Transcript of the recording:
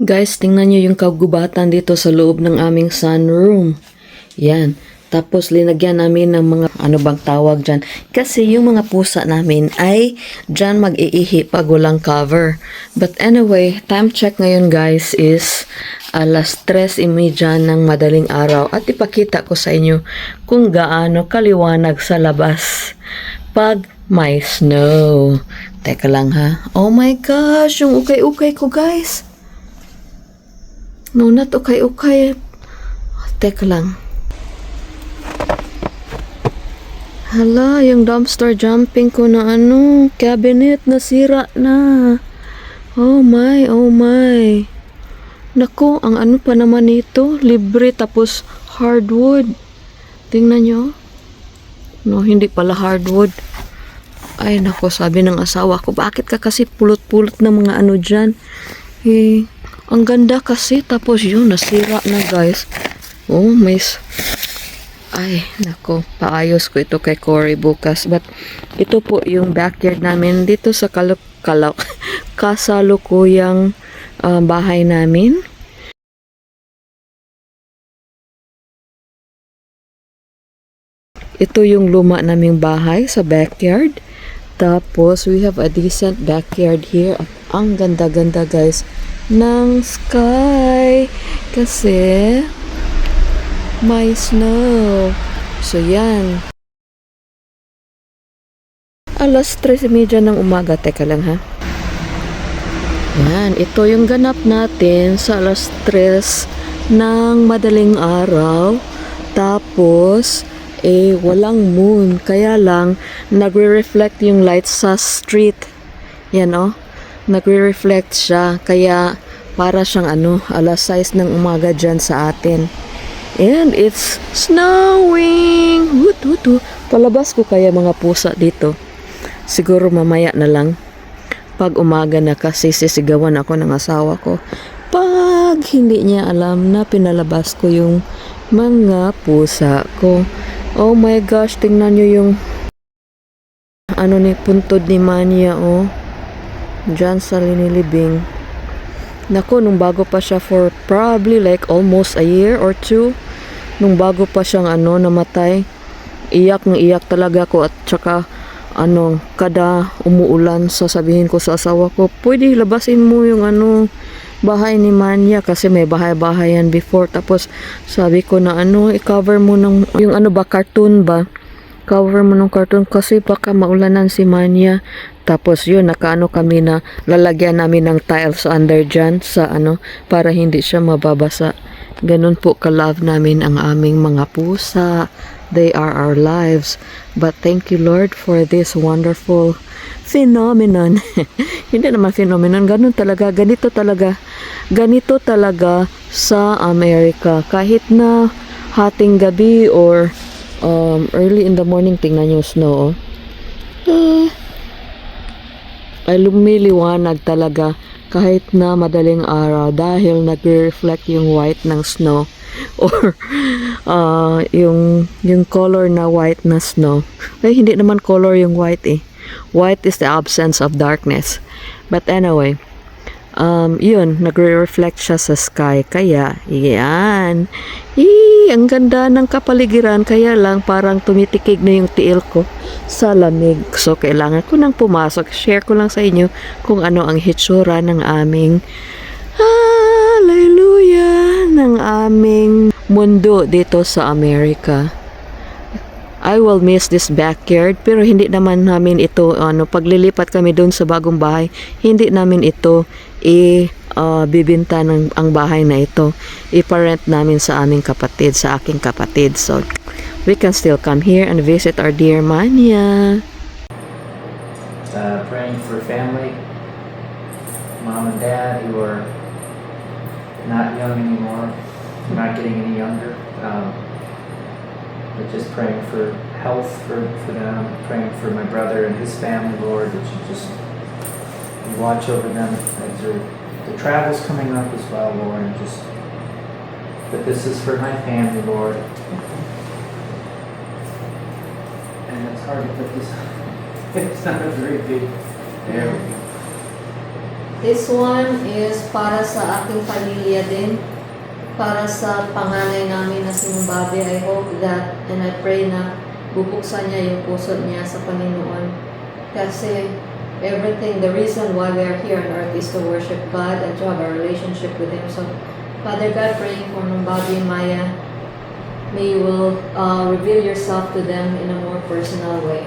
Guys, tingnan nyo yung kagubatan dito sa loob ng aming sunroom. Yan. Tapos linagyan namin ng mga ano bang tawag dyan. Kasi yung mga pusa namin ay dyan mag-iihi pag walang cover. But anyway, time check ngayon guys is alas 3.30 ng madaling araw. At ipakita ko sa inyo kung gaano kaliwanag sa labas pag may snow. Teka lang ha. Oh my gosh, yung ukay-ukay ko guys. No, not ukay-ukay. Teka lang. Hala, yung dumpster jumping ko na ano, cabinet nasira na. Oh my, oh my. Nako, ang ano pa naman nito, libre tapos hardwood. Tingnan nyo. No, hindi pala hardwood. Ay, nako, sabi ng asawa ko, bakit ka kasi pulot-pulot ng mga ano dyan? Eh, ang ganda kasi, tapos yun, nasira na guys. Oh, may... Ay, nako, paayos ko ito kay Cory bukas. But, ito po yung backyard namin dito sa kalok, kalok, kasalukuyang ah, bahay namin. Ito yung luma naming bahay sa backyard. Tapos, we have a decent backyard here. Ang ganda-ganda guys ng sky. Kasi, may snow. So, yan. Alas 3.30 ng umaga. Teka lang ha. Yan. Ito yung ganap natin sa alas 3 ng madaling araw. Tapos, eh, walang moon. Kaya lang, nagre-reflect yung light sa street. Yan, oh. Nagre-reflect siya. Kaya, para siyang ano, alas 6 ng umaga dyan sa atin. And it's snowing! Wut, wut, wut. Palabas ko kaya mga pusa dito. Siguro mamaya na lang. Pag umaga na kasi sisigawan ako ng asawa ko. Pag hindi niya alam na pinalabas ko yung mga pusa ko. Oh my gosh, tingnan nyo yung ano ni puntod ni Mania oh. Diyan sa linilibing. Nako, nung bago pa siya for probably like almost a year or two, nung bago pa siyang ano, namatay, iyak ng iyak talaga ako at saka ano, kada umuulan, sasabihin ko sa asawa ko, pwede labasin mo yung ano, bahay ni Manya kasi may bahay-bahay yan before. Tapos sabi ko na ano, i-cover mo ng, yung ano ba, cartoon ba? Cover mo ng cartoon kasi baka maulanan si Manya. Tapos yun, nakaano kami na lalagyan namin ng tiles under dyan sa ano, para hindi siya mababasa. Ganun po ka-love namin ang aming mga pusa. They are our lives. But thank you Lord for this wonderful phenomenon. hindi naman phenomenon, ganun talaga, ganito talaga. Ganito talaga sa Amerika. Kahit na hating gabi or um, early in the morning, tingnan yung snow. Oh. Ah, ay lumiliwanag talaga kahit na madaling araw dahil nagre-reflect yung white ng snow or uh, yung yung color na white na snow. Ay hindi naman color yung white eh. White is the absence of darkness. But anyway, um, yun, nagre-reflect siya sa sky. Kaya, yan. Eee, ang ganda ng kapaligiran. Kaya lang, parang tumitikig na yung tiil ko sa lamig. So, kailangan ko nang pumasok. Share ko lang sa inyo kung ano ang hitsura ng aming Hallelujah ng aming mundo dito sa Amerika. I will miss this backyard pero hindi naman namin ito ano paglilipat kami doon sa bagong bahay hindi namin ito i ah, bibinta ng ang bahay na ito. Iparent namin sa aming kapatid sa aking kapatid. So we can still come here and visit our dear Manya. Uh, praying for family, mom and dad who are not young anymore, not getting any younger. Um, but just praying for health for, for them, praying for my brother and his family, Lord, that you just watch over them as they're, the travel's coming up as well, Lord, and just but this is for my family, Lord. And it's hard to put this It's not a very big. There we go. This one is para sa aking pamilya din. Para sa panganay namin na si Mbabe. I hope that and I pray na bubuksan niya yung puso niya sa Panginoon. Kasi everything, the reason why we are here on earth is to worship God and to have a relationship with Him. So, Father God, praying for Mbabe Maya, may you will uh, reveal yourself to them in a more personal way.